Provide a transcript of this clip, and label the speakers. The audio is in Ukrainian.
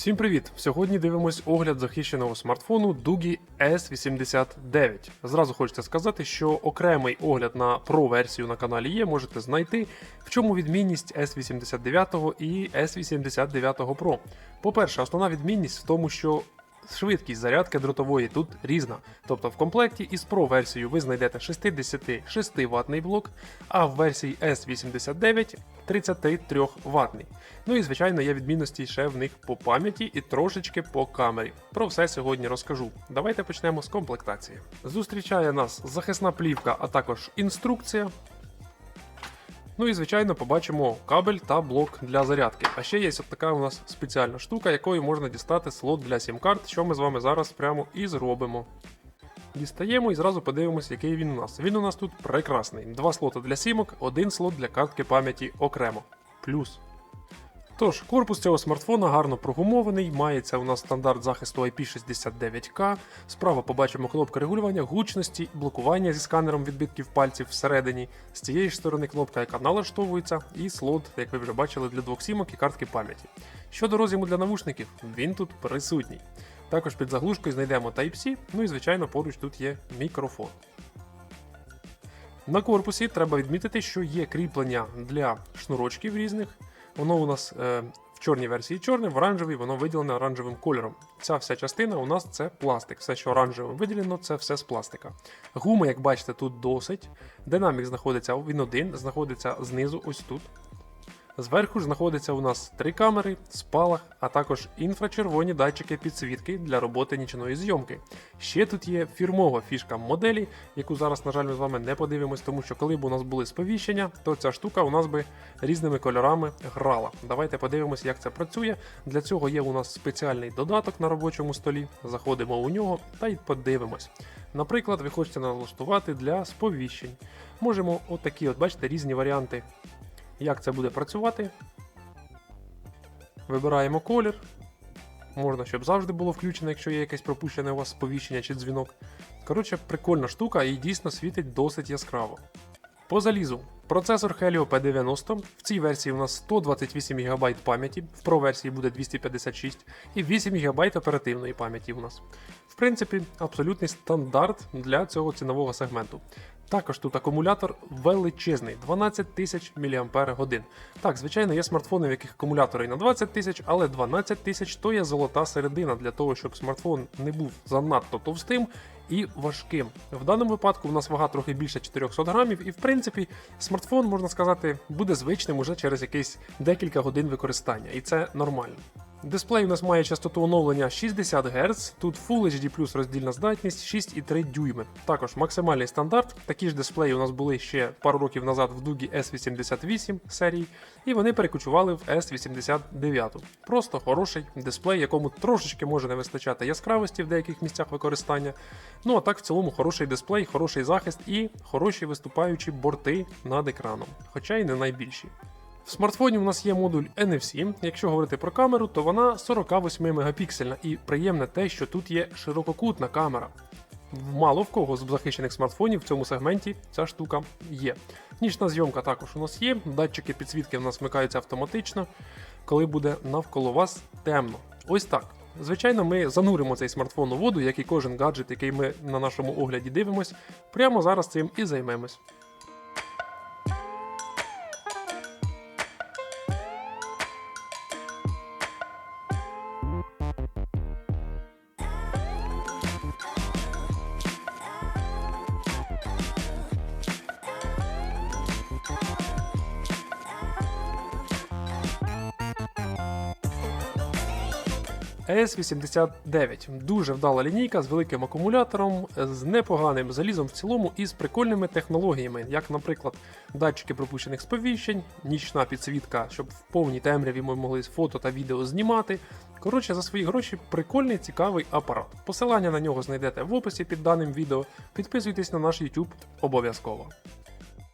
Speaker 1: Всім привіт! Сьогодні дивимось огляд захищеного смартфону Dugi S89. Зразу хочеться сказати, що окремий огляд на Pro версію на каналі є, можете знайти, в чому відмінність S89 і S89 Pro. По-перше, основна відмінність в тому, що Швидкість зарядки дротової тут різна. Тобто в комплекті із Pro версією ви знайдете 66 ватний блок, а в версії S89 33 ватний. Ну і звичайно є відмінності ще в них по пам'яті і трошечки по камері. Про все сьогодні розкажу. Давайте почнемо з комплектації. Зустрічає нас захисна плівка, а також інструкція. Ну і звичайно побачимо кабель та блок для зарядки. А ще є от така у нас спеціальна штука, якою можна дістати слот для сім-карт, що ми з вами зараз прямо і зробимо. Дістаємо і зразу подивимось, який він у нас. Він у нас тут прекрасний. Два слоти для сімок, один слот для картки пам'яті окремо. Плюс. Тож, корпус цього смартфона гарно прогумований, мається у нас стандарт захисту IP69K. Справа побачимо кнопку регулювання гучності, блокування зі сканером відбитків пальців всередині. З цієї ж сторони кнопка, яка налаштовується, і слот, як ви вже бачили, для двох сімок і картки пам'яті. Щодо роз'єму для навушників, він тут присутній. Також під заглушкою знайдемо Type-C, ну і звичайно поруч тут є мікрофон. На корпусі треба відмітити, що є кріплення для шнурочків різних. Воно у нас е, в чорній версії чорне, в оранжевій воно виділене оранжевим кольором. Ця вся частина у нас це пластик. Все, що оранжевим виділено, це все з пластика. Гуми, як бачите, тут досить. Динамік знаходиться він один, знаходиться знизу, ось тут. Зверху ж знаходиться у нас три камери, спалах, а також інфрачервоні датчики підсвітки для роботи нічної зйомки. Ще тут є фірмова фішка моделі, яку зараз, на жаль, ми з вами не подивимось, тому що коли б у нас були сповіщення, то ця штука у нас би різними кольорами грала. Давайте подивимося, як це працює. Для цього є у нас спеціальний додаток на робочому столі. Заходимо у нього та й подивимось. Наприклад, ви хочете налаштувати для сповіщень. Можемо отакі, от бачите, різні варіанти як це буде працювати? Вибираємо колір. Можна, щоб завжди було включено, якщо є якесь пропущене у вас сповіщення чи дзвінок. Коротше, прикольна штука і дійсно світить досить яскраво. По залізу. Процесор Helio P90. В цій версії у нас 128 ГБ пам'яті, в Pro версії буде 256 і 8 ГБ оперативної пам'яті у нас. В принципі, абсолютний стандарт для цього цінового сегменту. Також тут акумулятор величезний 12 тисяч мАч. Так, звичайно, є смартфони, в яких акумулятори на 20 тисяч, але 12 тисяч то є золота середина для того, щоб смартфон не був занадто товстим і важким. В даному випадку у нас вага трохи більше 400 грамів, і в принципі смартфон, можна сказати, буде звичним уже через якісь декілька годин використання, і це нормально. Дисплей у нас має частоту оновлення 60 Гц, тут Full HD роздільна здатність 6,3 дюйми. Також максимальний стандарт. Такі ж дисплеї у нас були ще пару років назад в Дугі S88 серії, і вони перекочували в S89. Просто хороший дисплей, якому трошечки може не вистачати яскравості в деяких місцях використання. Ну а так в цілому хороший дисплей, хороший захист і хороші виступаючі борти над екраном, хоча й не найбільші. В смартфоні у нас є модуль NFC. Якщо говорити про камеру, то вона 48 мегапіксельна і приємне те, що тут є ширококутна камера. Мало в кого з захищених смартфонів в цьому сегменті ця штука є. Нічна зйомка також у нас є, датчики підсвітки в нас вмикаються автоматично, коли буде навколо вас темно. Ось так. Звичайно, ми зануримо цей смартфон у воду, як і кожен гаджет, який ми на нашому огляді дивимось. Прямо зараз цим і займемось. ES89 дуже вдала лінійка з великим акумулятором, з непоганим залізом в цілому і з прикольними технологіями, як, наприклад, датчики пропущених сповіщень, нічна підсвітка, щоб в повній темряві ми могли фото та відео знімати. Коротше, за свої гроші прикольний цікавий апарат. Посилання на нього знайдете в описі під даним відео. Підписуйтесь на наш YouTube обов'язково.